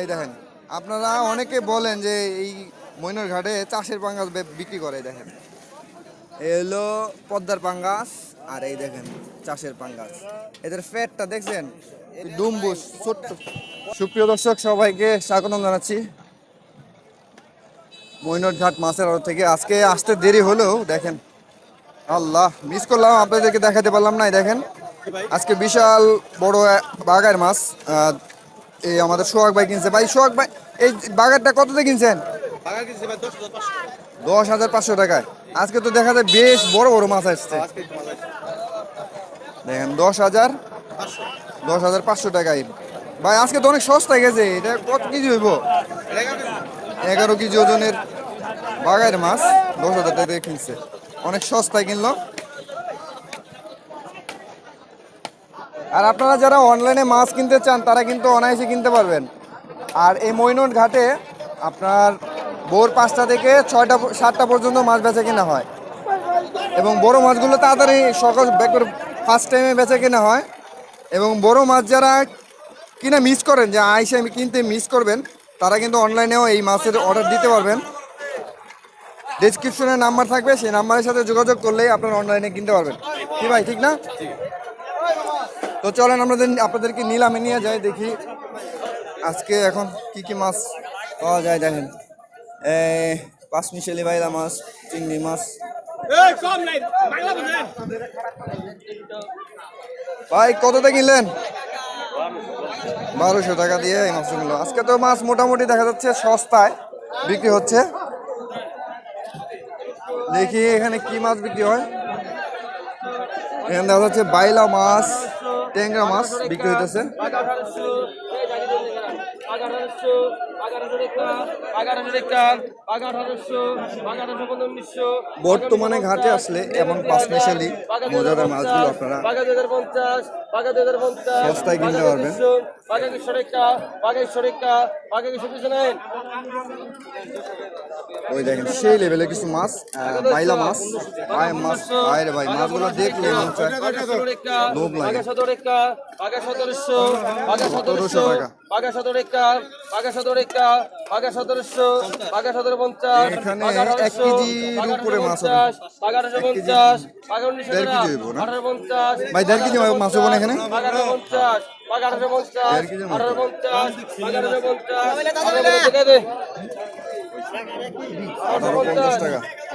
এই দেখেন, আপনারা অনেকে বলেন যে এই মইনর ঘাটে চাষের পাঙ্গাস বিক্রি করে দেখেন। এই হলো পদ্মার পাঙ্গাস আর এই দেখেন চাষের পাঙ্গাস। এদের ফ্যাটটা দেখছেন? ডুমবুস, ছোট্ট। সুপ্রিয় দর্শক, সবাইকে স্বাগতম জানাচ্ছি। মইনর ঘাট মাছের আড়ত থেকে। আজকে আসতে দেরি হলেও দেখেন, আল্লাহ মিস করলাম, আপনাদেরকে দেখাতে পারলাম না দেখেন। আজকে বিশাল বড় বাগার মাছ এই আমাদের সোহাগ ভাই কিনছে। ভাই, সোহাগ ভাই, এই বাগারটা কততে কিনছেন? দশ হাজার পাঁচশো টাকায়। আজকে তো দেখা যায় বেশ বড় বড় মাছ আসছে। দেখেন, দশ হাজার দশ হাজার পাঁচশো টাকায়। ভাই, আজকে তো অনেক সস্তা গেছে। এটা কত কেজি হইব? এগারো কেজি ওজনের বাগায়ের মাছ দশ হাজার টাকা কিনছে। অনেক সস্তায় কিনলো। আর আপনারা যারা অনলাইনে মাছ কিনতে চান, তারা কিন্তু অনায়াসে কিনতে পারবেন। আর এই মৈনট ঘাটে আপনার ভোর পাঁচটা থেকে ছয়টা, সাতটা পর্যন্ত মাছ বেচা কেনা হয়। এবং বড় মাছগুলো তাড়াতাড়ি সকাল ফার্স্ট টাইমে বেচা কেনা হয়। এবং বড় মাছ যারা কিনা মিস করেন, যে আইসে কিনতে মিস করবেন, তারা কিন্তু অনলাইনেও এই মাছের অর্ডার দিতে পারবেন। ডিসক্রিপশনে নাম্বার থাকবে, সেই নাম্বারের সাথে যোগাযোগ করলেই আপনারা অনলাইনে কিনতে পারবেন। কি ভাই, ঠিক না? তো চলেন আমাদের আপনাদেরকে নিলামে নিয়ে যাই দেখি আজকে এখন কি কি মাছ পাওয়া যায় দেখেন এই পাঁচ মিশেলি বাইলা মাছ চিংড়ি মাছ। ভাই কততে কিনলেন? বারোশো টাকা দিয়ে এই মাছগুলো। আজকে তো মাছ মোটামুটি দেখা যাচ্ছে সস্তায় বিক্রি হচ্ছে। দেখি এখানে কি মাছ বিক্রি হয়। এখানে দেখা যাচ্ছে বাইলা মাছ। ট্যাংরা মাছ বিক্রি হইতেছে। বর্তমানে ঘাটে আসলে এবং পাঁচ মেশালি মজাদার মাছগুলো আপনারা সস্তায় কিনতে পারবেন। ওই দেখেন সেই লেভেলে কিছু মাছ বাইলা মাছ ভাই মাছ বাইরে ভাই মাছগুলো দেখলে মনে লোভ লাগে সতেরোশো সতেরোশো টাকা। বাঘা সতেরো বাঘা সতেরো বাঘা সতেরোশো বাঘা সতেরো পঞ্চাশ এখানে বাঘা এক কেজির উপরে মাছ। পঞ্চাশ, আঠারোশো পঞ্চাশ উনিশশো? আঠারো পঞ্চাশ ভাই দেড় কেজি মাছ এখানে পঞ্চাশ বাঘা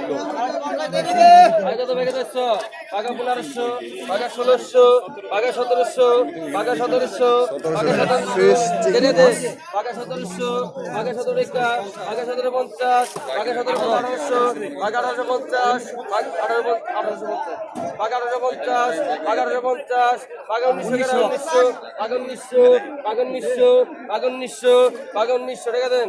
বাঘা টাকা বাঘা কত বাঘা পনেরোশো বাঘা ষোলোশো বাঘা সতেরোশো বাঘা সতেরোশো বাঘা সতেরোশো। বাঘা সতেরোশো বাঘা সতেরো একা বাঘা সতেরো পঞ্চাশ বাঘা সতেরো আঠারোশো আঠারোশো পঞ্চাশ আঠারো আঠারোশো পঞ্চাশ বাঘা পঞ্চাশ আঠারোশো পঞ্চাশ বাঘা উনিশশো উনিশশো বাঘা উনিশশো বাঘা উনিশশো বাঘা উনিশশো বাঘা উনিশশো টাকা দেন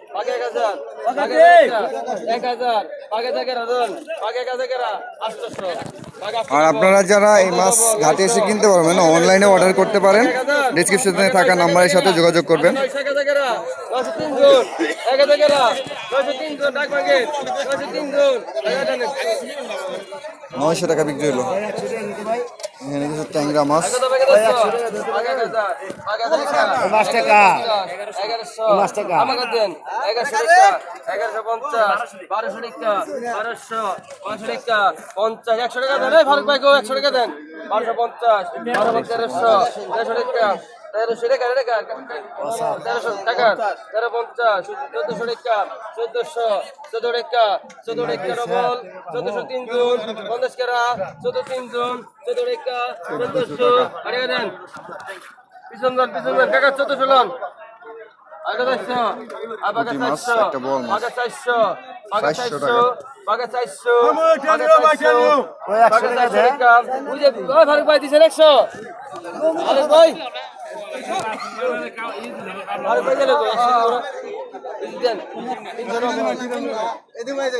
এক হাজার থেকে রাজন কেরা আর আপনারা যারা এই মাছ ঘাটে এসে কিনতে পারবেন অনলাইনে অর্ডার করতে পারেন ডিসক্রিপশনে থাকা নাম্বারের সাথে যোগাযোগ করবেন। নয়শো টাকা বিক্রি হলো এখানে কিছু ট্যাংরা মাছ? পাঁচ টাকা। এগারোশো। পাঁচ টাকা। আমাকে দেন। এগারোশো টাকা, এগারোশো পঞ্চাশ, বারোশো টাকা, বারোশো, পাঁচশো টাকা, পঞ্চাশ, একশো টাকা দেন। এই ফারুক ভাই গো, একশো টাকা দেন। বারোশো পঞ্চাশ, বারো পাঁচ তেরোশো, তেরোশো টাকা, তেরোশো টাকা, টাকা, তেরোশো টাকা, তেরো পঞ্চাশ, চোদ্দশো টাকা, চোদ্দশো, চোদ্দ টাকা, চোদ্দ টাকা ডবল, চোদ্দশো তিন জন, পঞ্চাশ কেরা, চোদ্দ তিন জন, চোদ্দ টাকা, চোদ্দশো, টাকা দেন। পিছন দেন, পিছন দেন, কাকা চোদ্দশো লন। আগে চারশো, মাছ, চারশো। বাঘা চারশো, বাঘা চারশো। বাঘা চারশো, ষোলো টাকা বাঘে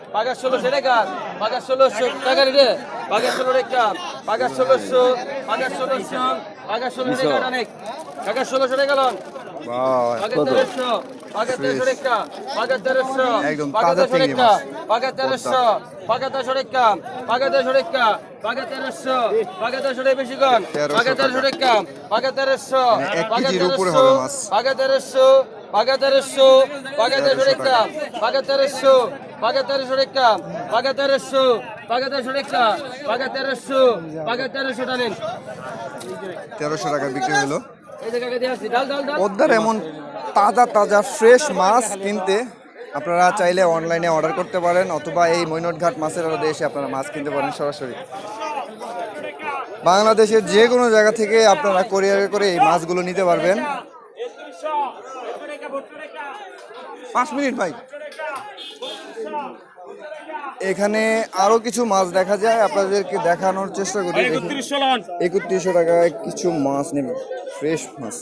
পাগার ষোলোশো রেখার পাগার ষোলোশো টাকা রে পাগার ষোলো রেখা পাগার ষোলোশো পাগার ষোলোশো পাগার ষোলো রেখা অনেক। পাগার ষোলোশো রেখা লন। একদম তাজা চিংড়ি মাছ। পাগা তেরোশো পাগা তেরোশো রেখা পাগা তেরোশো রেখা পাগা তেরোশো পাগা তেরোশো রে বেশি গণ পাগা তেরোশো রেখা পাগা তেরোশো মানে পাগা তেরোশো পাগা তেরোশো পাগা তেরোশো বাঘে তেরোশো টাকা বাঘে তেরোশো বাঘে তেরোশো টাকা বাঘে তেরোশো বাঘে তেরোশো টানেন। তেরোশো টাকা বিক্রি হলো। পদ্মার এমন তাজা তাজা ফ্রেশ মাছ কিনতে আপনারা চাইলে অনলাইনে অর্ডার করতে পারেন অথবা এই মৈনটঘাট মাছের আড়তে এসে আপনারা মাছ কিনতে পারেন সরাসরি। বাংলাদেশের যে কোনো জায়গা থেকে আপনারা কোরিয়ারে করে এই মাছগুলো নিতে পারবেন। পাঁচ মিনিট ভাই। এখানে আরও কিছু মাছ দেখা যায় আপনাদেরকে দেখানোর চেষ্টা করি। একত্রিশশো টাকায় কিছু মাছ নেবে ফ্রেশ মাছ।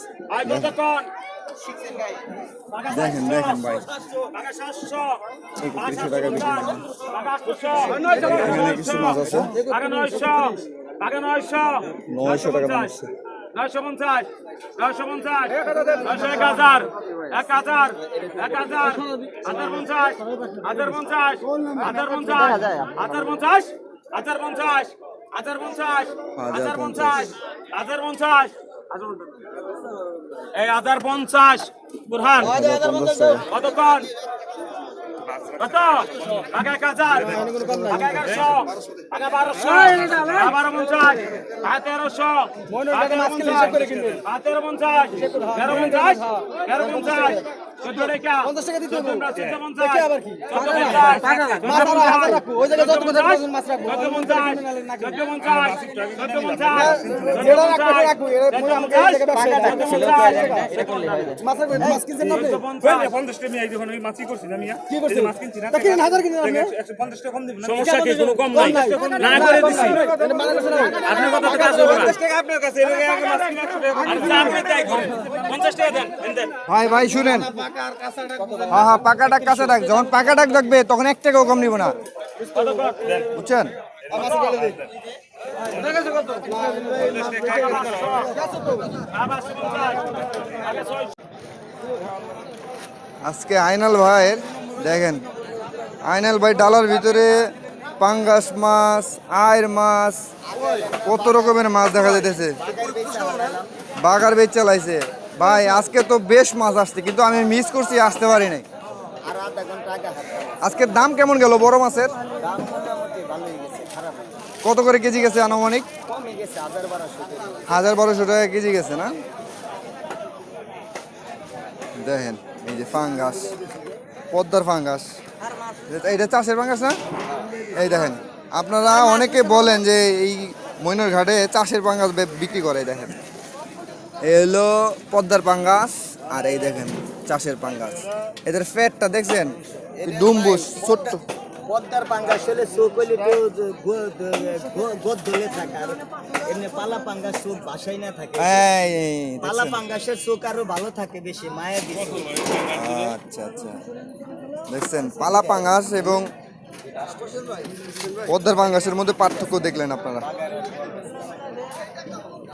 দেখেন। দেখেন ভাই। একত্রিশশো টাকা বিক্রি এখানে কিছু মাছ আছে। নয়শো। টাকা নয়শো নয়শো পঞ্চাশ নয়শো পঞ্চাশ নয়শো এক হাজার এক হাজার এক হাজার হাজার পঞ্চাশ হাজার পঞ্চাশ হাজার পঞ্চাশ হাজার পঞ্চাশ হাজার পঞ্চাশ হাজার পঞ্চাশ হাজার পঞ্চাশ হাজার পঞ্চাশ। এই হাজার পঞ্চাশ বুরহান। কতক্ষণ? কত টাকা এক হাজার টাকা এগারোশো টাকা বারোশো টাকা বারো পঞ্চাশ টাকা তেরোশো তেরো পঞ্চাশ টাকা তেরো পঞ্চাশ তেরো পঞ্চাশ তেরো পঞ্চাশ পঞ্চাশ টাকা দিতে হবে। দেখে আবার কি? মাছ আরও হাজার রাখব ওই জায়গায় যত কোথায় প্রয়োজন মাছ রাখব। যেটা রাখব রাখব। আমাকে এই জায়গায় ব্যবসা মাছ রাখব মাছ কিনছেন না আপনি? হ্যাঁ, হ্যাঁ, পঞ্চাশ। টাকা নিয়ে যখন ওই মাছই করছি আমি কি করছি মাছ কিনছি না কিনেন হাজার কিনেন আপনি? একশো পঞ্চাশ টাকা কম দেবেন সমস্যা কি? কোনো কম নাই। না করে দিছি। আপনার কথা কাজ হবে পঞ্চাশ টাকা আপনার কাছে 50 আচ্ছা, টাকা দেন ভাই ভাই শুনেন হ্যাঁ হ্যাঁ পাকা ডাক কাছে ডাক। যখন পাকা ডাক ডাকবে, তখন এক টাকাও কম নিব না। বুঝছেন? আজকে আইনাল ভাইয়ের, দেখেন, আইনাল ভাই ডালার ভিতরে পাঙ্গাস মাছ, আয়ের মাছ, কত রকমের মাছ দেখা যাইতেছে। বাগার বেচ চালাইছে ভাই আজকে তো বেশ মাছ আসছে কিন্তু আমি মিস করছি আসতে পারি নাই। আজকের দাম কেমন গেল বড় মাছের? কত করে কেজি গেছে আনুমানিক? হাজার বারোশো টাকা কেজি গেছে না? দেখেন এই যে ফাঙ্গাস পদ্মার ফাঙ্গাস। এটা- চাষের ফাঙ্গাস না? এই দেখেন আপনারা অনেকে বলেন যে এই মইনর ঘাটে চাষের ফাঙ্গাস বিক্রি করে দেখেন। এই হলো পদ্মার পাঙ্গাস আর এই দেখেন চাষের পাঙ্গাস। এদের ফ্যাটটা দেখছেন? দুম্বুস ছোট্ট। পদ্মার পাঙ্গাস হলে চোখ হলে গোদ ধরে থাকে আর এমনি পালা পাঙ্গাস চোখ বাসাই না থাকে। পালা পাঙ্গাসের চোখ আরও ভালো থাকে বেশি মায়া বেশি। আচ্ছা আচ্ছা। দেখছেন? পালা পাঙ্গাস এবং পদ্মার পাঙ্গাসের মধ্যে পার্থক্য দেখলেন আপনারা।